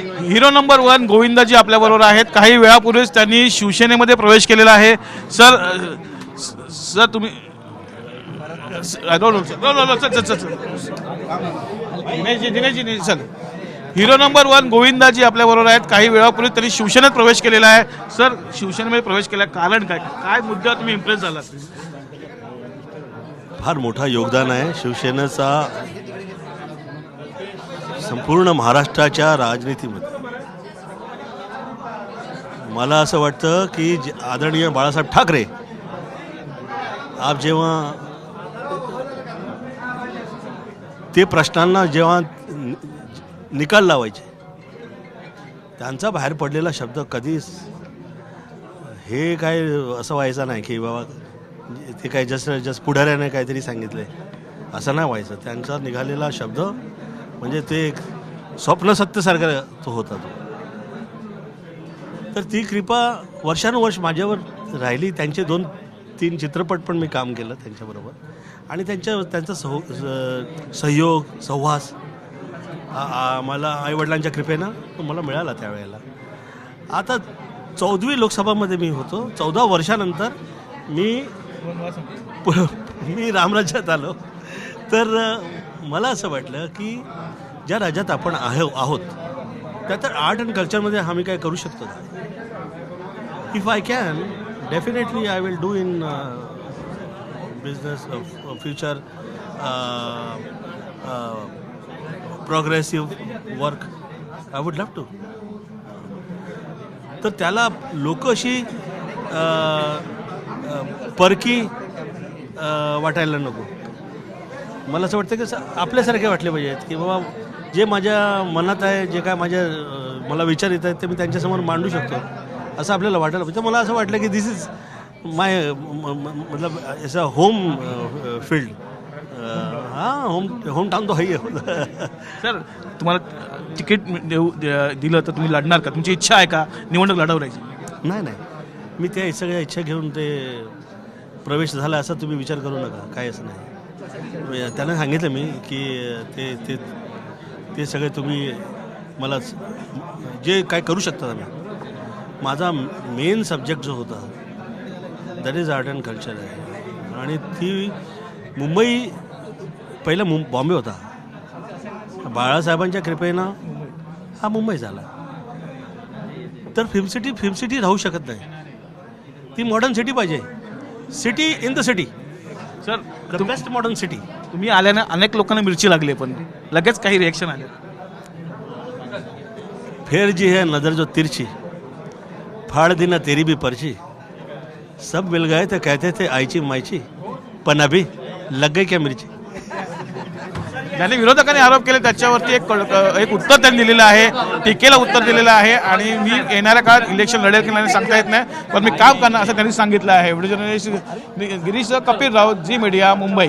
Hero number one Govindaji आपल्याबरोबर आहेत. काही वेळापूर्वीच त्यांनी शिवसेनेमध्ये प्रवेश केलेला आहे. सर अ, स- सर तुम्ही sir no no no no no Dineshji Dineshji Dinesh, hero number one Govindaji आपल्याबरोबर आहेत. काही वेळापूर्वी त्यांनी शिवसेनेत प्रवेश केलेला आहे. सर शिवसेनेमध्ये प्रवेश केला कारण काय? काय मुद्द्यावर तुम्ही इम्प्रेस झाला फार मोठा योगदान आहे शिवसेनेचा. संपूर्ण महाराष्ट्राच्या राजनीतीमध्ये. मला असं वाटतं की जे- आदरणीय बाळासाहेब ठाकरे आप जेव्हा ते प्रश्नांना जेव्हा निकाल लावायचे त्यांचा बाहेर पडलेला शब्द कधीच हे काय असं व्हायचं नाही की बाबा ते काय जस जस पुढाऱ्याने काहीतरी सांगितलंय असं नाही व्हायचं. त्यांचा निघालेला शब्द म्हणजे ते एक स्वप्नसत्यसारखा तो होता तो. तर ती कृपा वर्षानुवर्ष माझ्यावर राहिली. त्यांचे दोन तीन चित्रपट पण मी काम केलं त्यांच्याबरोबर. आणि त्यांच्या त्यांचा सह स- सहयोग सहवास मला आईवडिलांच्या कृपेनं तो मला मिळाला त्यावेळेला. आता चौदवी लोकसभामध्ये मी होतो. चौदा वर्षानंतर मी मी रामराज्यात आलो. तर मला असं वाटलं की ज्या राज्यात आपण आहे आहोत त्या तर आर्ट अँड कल्चरमध्ये आम्ही काय करू शकतो. If I can definitely I will do in business future progressive work I would love to तर त्याला लोक अशी परकी वाटायला नको. मला असं वाटतं की आपल्यासारखे वाटले पाहिजेत की बाबा जे माझ्या मनात आहे जे काय माझ्या मला विचार येत आहेत ते मी त्यांच्यासमोर मांडू शकतो. असं आपल्याला वाटायला पाहिजे. मला असं वाटलं की दिस इज माय मतलब याचा होम फील्ड हां होम होम टाउन तो आहे. सर तुम्हाला तिकीट देऊ दिलं तर तुम्ही लढणार का? तुमची इच्छा आहे का निवडणूक लढवण्याची? नाही नाही. मी त्या सगळ्या इच्छा घेऊन ते प्रवेश झाला असा तुम्ही विचार करू नका. काय असं नाही. म्हणजे त्यांना सांगितलं मी की ते ते ते सगळे तुम्ही मला जे काय करू शकता आम्ही माझा मेन सब्जेक्ट जो होता that is art and culture आहे. आणि ती मुंबई पहिला मुं बॉम्बे होता. बाळासाहेबांच्या कृपेनं हा मुंबई झाला. तर फिल्म सिटी फिल्म सिटी राहू शकत नाही. ती मॉडर्न सिटी पाहिजे. City in the city sir the best modern city तुम्ही आल्यानं अनेक लोकांना मिरची लागली पण लगेच काही रिएक्शन आले. फेर जी है नजर जो तिरछी. फाड़ दी ना तेरी भी पर्ची. सब मिल गए थे कहते थे आईची मायची पण अभी लग गई क्या मिर्ची? ज्याने विरोधकांनी आरोप केले त्याच्यावरती एक एक उत्तर त्यांनी दिलेलं आहे टीकेला उत्तर दिलेलं आहे आणि मी येणाऱ्या काळात इलेक्शन लढेल की नाही सांगता येत नाही पण मी काम करणार असं त्यांनी सांगितलं आहे video journalist Girish Kapil Raut Zee media Mumbai